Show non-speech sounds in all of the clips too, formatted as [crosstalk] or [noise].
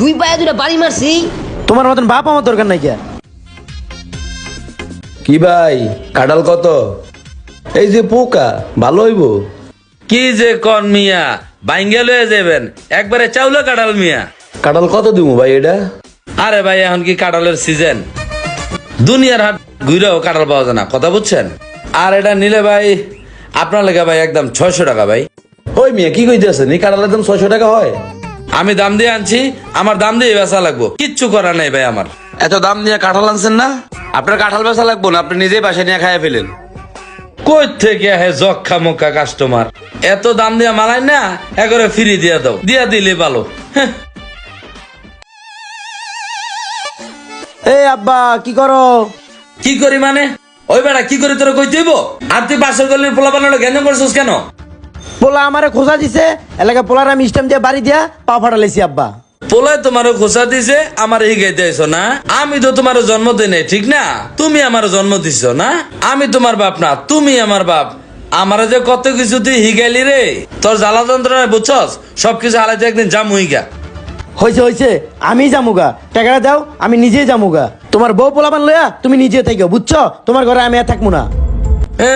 দুই পায়ে দুটা বাড়ি মারছি। তোমার মতন বাপ আমার দরকার নাই কে? কি ভাই কাঁঠাল কত? এই যে পোকা ভালো হইব। কি যে কন মিয়া বাইঙ্গে লয়ে যাবেন একবারে চাউলে কাটাল মিয়া। কাঁঠাল কত দিব ভাই এটা? আরে ভাই এখন কি কাঁঠালের সিজন দুনিয়ার হাট ঘুরেও কাঁঠাল পাওয়া যায় না কথা বুঝছেন? আর এটা নিলে ভাই আপনার লেগে ভাই একদম ছয়শো টাকা ভাই। ওই মিয়া কি কইতেছেন? এই কাঁঠালের দাম ছয়শো টাকা হয়? আমি দাম দিয়ে আনছি আমার দাম দিয়ে বেচা লাগবো। কিচ্ছু করার নাই ভাই আমার। এত দাম নিয়ে কাঁঠাল আনছেন না? আপনার কাঁঠাল বেচা লাগবো না আপনি নিজেই বাসায় নিয়ে খাইয়া ফেলেন। কই থেকে হে জক্ষা মক্কা কাস্টমার এত দাম দিয়ে মালাই না একবারে ফ্রি দিয়া দাও। দিয়া দিলে ভালো। [laughs] এই আব্বা কি করো? কি করি মানে? ওই বেটা কি করি তোরা কই দিব আর তুই বাসর গলির পোলা বানানো গ্যাঞ্জাম করছিস কেন? পোলা আমারে খোঁজা দিছে এলাকা পোলার আমি স্টেম দিয়ে বাড়ি দিয়া পা ফাটালাইছি আব্বা। পোলায় তোমার খোসা দিছে আমার হিগাইতে আইছো না? আমি তো তোমার জন্ম দিই নাই ঠিক না? তুমি আমার জন্ম দিছ না? আমি তোমার বাপ না তুমি আমার বাপ। আমার যে কত কিছু তুই হিগাইলি রে তোর জ্বালা যন্ত্রণা বুঝছস? সবকিছু হালাইতে একদিন জাম হইগা হয়েছে হয়েছে আমি যামুগা টাকাটা দাও আমি নিজেই যামুগা তোমার বউ পোলাবান লইয়া তুমি নিজে থাকো বুঝছ? তোমার ঘরে আমি আর থাকব না। এ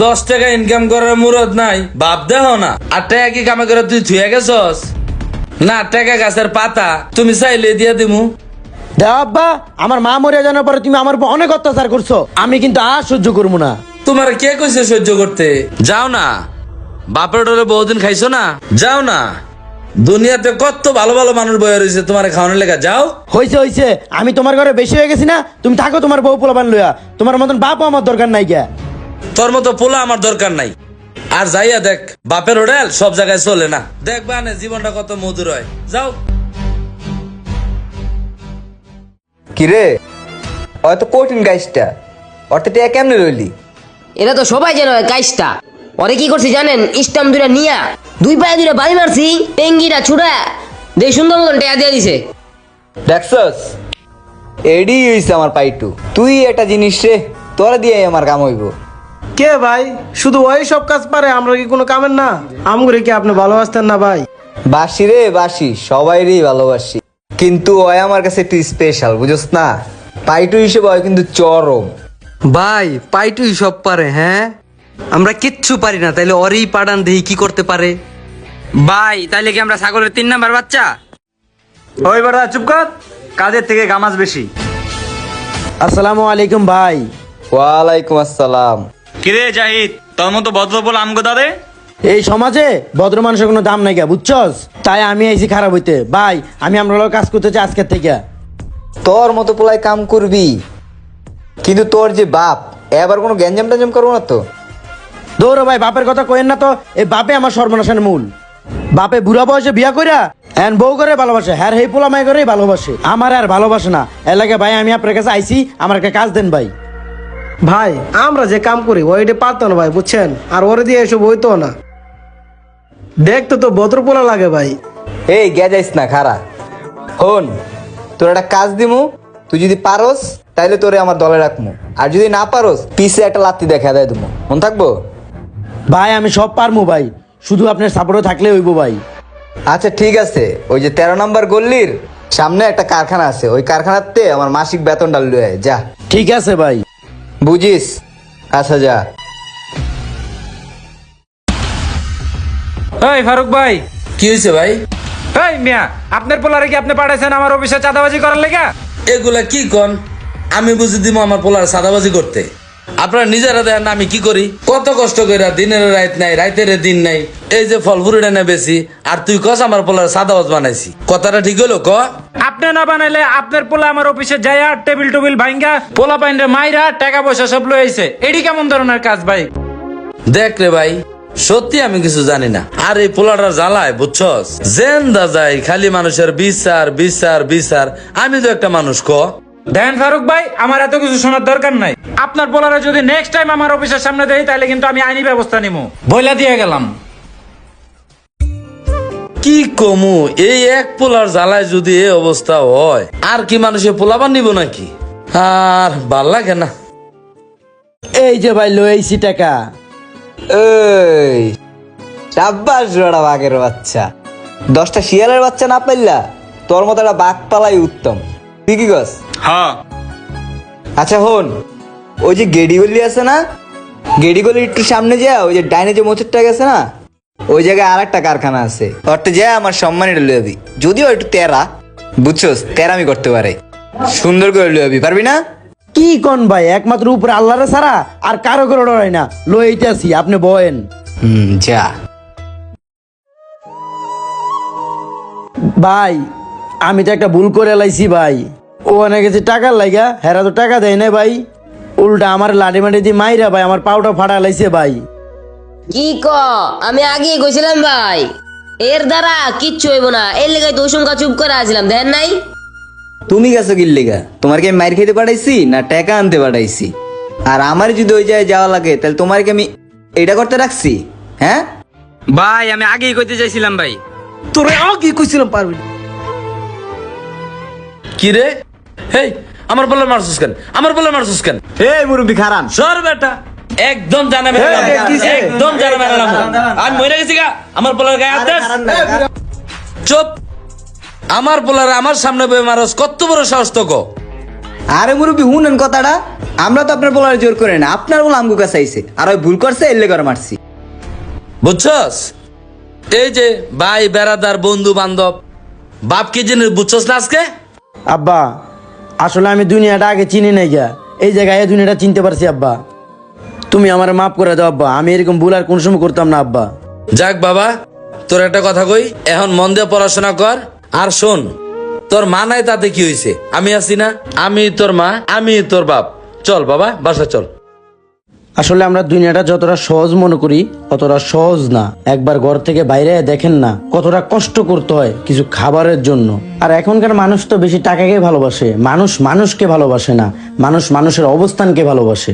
দশ টাকা ইনকাম করার মুরত নাই বাপ দেহ না। আর টাকা কি কামে করে তুই থুয়ে গেছস? না টাকা গাছের পাতা তুমি চাইলে দিয়া দিমু। দেও আব্বা আমার মা মরিয়া জানার পরে তুমি আমার উপর অনেক অত্যাচার করছ। আমি কিন্তু আর সহ্য করব না। তোমার কে কইছে সহ্য করতে? যাও না। বাপের ডরে বহুদিন খাইছো না? যাও না। দুনিয়াতে কত ভালো ভালো মানুষ বয়ে রয়েছে তোমার খাওয়ানোর লেখা যাও। হয়েছে হয়েছে আমি তোমার ঘরে বেশি হয়ে গেছি না তুমি থাকো তোমার বউ পোলাবান লইয়া। তোমার মতন বাপও আমার দরকার নাই গিয়া। তোর মতো পোলা আমার দরকার নাই। আর যাইয়া দেখ বাপের হোটেল সব জায়গায় চলে না। দেখবা না জীবনটা কত মধুর হয়। যাও। কিরে? হয়তো কঠিন গাইসটা অর্থাৎ টিয়া কেমনে রইলি এটা তো সবাই জানে ওই কাজটা ওরে কি করছি জানেন? ইস্টাম দুটা নিয়া দুই পায়ে দুটা বাড়ি মারছি টেঙ্গিটা ছুড়া দেখ সুন্দর মতন টেয়া দিয়ে দিছে। দেখছস? এডি হইছে আমার পাইটু। তুই একটা জিনিস রে তোরা দিয়ে আমার কাম হইব। কে ভাই? শুধু ওই সব কাজ পারে আমরা কি কোনো কামের না? আমগুলো কি আপনি ভালোবাসতেন না ভাই? বাসি রে বাসি সবাইরই ভালোবাসি। কিন্তু ওই আমার কাছে একটু স্পেশাল বুঝছ না? পাইটু হিসেবে হয় কিন্তু চরম। ভাই পাইটুই সব পারে হ্যাঁ? আমরা কিচ্ছু পারি না তাইলে অরেই পাড়ান দেহি কি করতে পারে? ভাই তাইলে কি আমরা ছাগলের তিন নাম্বার বাচ্চা? ওই বেড়া চুপ কর। কাজের থেকে গামাজ বেশি। আসসালামু আলাইকুম ভাই। ওয়ালাইকুম আসসালাম। কিরে জাহিদ তোর মতো ভদ্র বল আমগো দাদে? এই সমাজে ভদ্র মানুষের কোনো দাম নাই গা বুঝছস? তাই আমি আইছি খারাপ হইতে। ভাই আমি আমরা লগে কাজ করতে চাই আজকের থেকে। তোর মতো পোলায় কাম করবি। কিন্তু তোর যে বাপ এবার কোনো গ্যাঞ্জাম ট্যাঞ্জাম করব না তো? দৌড়ো ভাই বাপের কথা কইেন না তো এই বাপে আমার সর্বনাশের মূল। বাপে বুড়া বয়সে বিয়া কইরা হ্যান বউ করে ভালোবাসে হ্যার হেই পোলা মাই করেই ভালোবাসে। আমার আর ভালোবাসে না। এলাকা ভাই আমি আপনার কাছে আইছি আমার একটা কাজ দেন ভাই। ভাই আমরা যে কাম করি ওইটা পারতো না ভাই বুঝছেন? আর ওরে দিয়ে এসব হইতো না। দেখতে তো বদ্রপোলা লাগে ভাই। এই গেজাইস না খারা হন তোর একটা কাজ দিমু তুই যদি পারস তাইলে তোরে আমার দলে রাখমু। আর যদি না পারস পিছে একটা লাত্তি দেখা দেয় তুমি মন থাকব? ভাই আমি সব পারমু ভাই। শুধু আপনার সাপোর্টও থাকলে হইব ভাই। আচ্ছা ঠিক আছে। ওই যে তেরো নম্বর গল্লির সামনে একটা কারখানা আছে। ওই কারখানাতে আমার মাসিক বেতনটা লুয়ে আয়, যা। ঠিক আছে ভাই। বুঝিস? আচ্ছা যা। এই ফারুক ভাই। কি হয়েছে ভাই? এই মিয়া আপনার পোলারে কি আপনি পাঠাইছেন আমার অফিসে চাঁদাবাজি করার লেগা? এগুলা কি কন? আমি বুঝে দিব আমার পোলার সাদাবাজি করতে। আপনারা নিজেরা দেখেন আমি কি করি? কত কষ্ট করে দিনের রাত নাই রাইতের দিন নাই এই যে ফল ফুরিটা না বেশি আর তুই কস আমার পোলার সাদাবাজ বানাইছি। কথাটা ঠিক হলো ক? আপনি না বানাইলে আপনার পোলা আমার অফিসে যাইয়া টেবিল টেবিল ভাঙ্গা পোলা পাইনরে মাইরা টাকা পয়সা সব লই আইছে। এডি কেমন ধরনের কাজ ভাই? দেখ রে ভাই সত্যি আমি কিছু জানি না। আর এই পোলাটার জ্বালায় বুঝছস? জেন্দা যাই খালি মানুষের বিচার বিচার বিচার। আমি তো একটা মানুষ ক? দেন ফারুক ভাই আমার এত কিছু শোনার দরকার নাই। আপনার পোলারে যদি নেক্সট টাইম আমার অফিসের সামনে দেই তাহলে কিন্তু আমি আইনি ব্যবস্থা নিব বইলা দিয়ে গেলাম। কি কমু এই এক পোলার জ্বালায় যদি এই অবস্থা হয় আর কি মানুষে পোলাবার নিব নাকি? আর ভালো লাগে না। এই যে ভাই লো এইছি টাকা। এই সাব্বাস জোড়া বাঘের বাচ্চা। দশটা শিয়ালের বাচ্চা না পাইলা? তোর মতো একটা বাঘ পালাই উত্তম। তুই কি গছ হ্যাঁ। আচ্ছা হন ওই যে গেডি গলি আছে না? গেডি গলির একটু সামনে যা ওই যে ডাইনে যে মোচরটা গেছে না? ওই জায়গায় আর একটা কারখানা আছে। ওরটা যা আমার সম্মান এটা লয়ে যাবি যদিও একটু তেরা বুঝছস? তেরামি করতে পারে। সুন্দর করে লয়ে যাবি পারবি না? কি কোন ভাই একমাত্র উপরে আল্লাহরে ছাড়া আর কারও করে ডরাই না। লো এইটা আছি আপনি বয়েন। হুম যা। ভাই আমি তো একটা ভুল করে লাইছি ভাই। ও অনেক গেছে টাকার লাইগা। হেরা তো টাকা দেয় না ভাই। উল্টা আমার লাডি মাটি দিয়ে মাইরা ভাই আমার পাউটা ফাটা লাইছে ভাই। কি ক? আমি আগেই কইছিলাম ভাই। এর দ্বারা কিচ্ছু হইব না। এর লেগে তো উসুমকা চুপ করে আছিলাম দেখেন নাই? তুমি গেছো গিল্লিগা তোমার কি আমি মাইর খেতে পাঠাইছি না টাকা আনতে পাঠাইছি? আর আমার যদি ওই জায়গায় যাওয়া লাগে তাহলে তোমার কি আমি এটা করতে রাখছি? হ্যাঁ? ভাই আমি আগেই কইতে চাইছিলাম ভাই। তোরে কি কইছিলাম পারবি না। কি রে? হেই আমার মারছিস কেন? আমার বলার মারছিস কেন? এই মুরব্বী খারান। সর বেটা। একদম জানা এই, একদম জানা বেরালাম আমি মরে গেছি গা। আমার বলার গায়ে হাত চুপ। আমার বলার আমার সামনে বই মারস। কত বড় সাহস তো গো আরে মুরব্বী শুনেন কথাটা। আমরা তো আপনার বলার জোর করে না। আপনার বলে আমগু কাছে আইছে। আর ওই ভুল করছে এলে করে মারছি। বুঝছস? এই যে ভাই বেড়াদার বন্ধু বান্ধব বাপ কি জিনিস বুঝছস না আজকে? আব্বা আসলে আমি দুনিয়াটা আগে চিনি নাই গা। এই জায়গায় এই দুনিয়াটা চিনতে পারছি, আব্বা। তুমি আমার মাফ করে দাও, আব্বা। আমি এরকম ভুল আর কোন সময় করতাম না, আব্বা। যাক বাবা, তোর একটা কথা কই, এখন মন দিয়ে পড়াশোনা কর। আর শোন, তোর মা নাই তাতে কি হয়েছে আমি আছি না, আমি তোর মা, আমি তোর বাপ। চল বাবা বাসা চল। আসলে আমরা দুনিয়াটা যতটা সহজ মনে করি, অতটা সহজ না। একবার ঘর থেকে বাইরে দেখেন না, কতটা কষ্ট করতে হয় কিছু খাবারের জন্য। আর এখনকার মানুষ তো বেশি টাকাকে ভালোবাসে, মানুষ মানুষকে ভালোবাসে না, মানুষ মানুষের অবস্থানকে ভালোবাসে।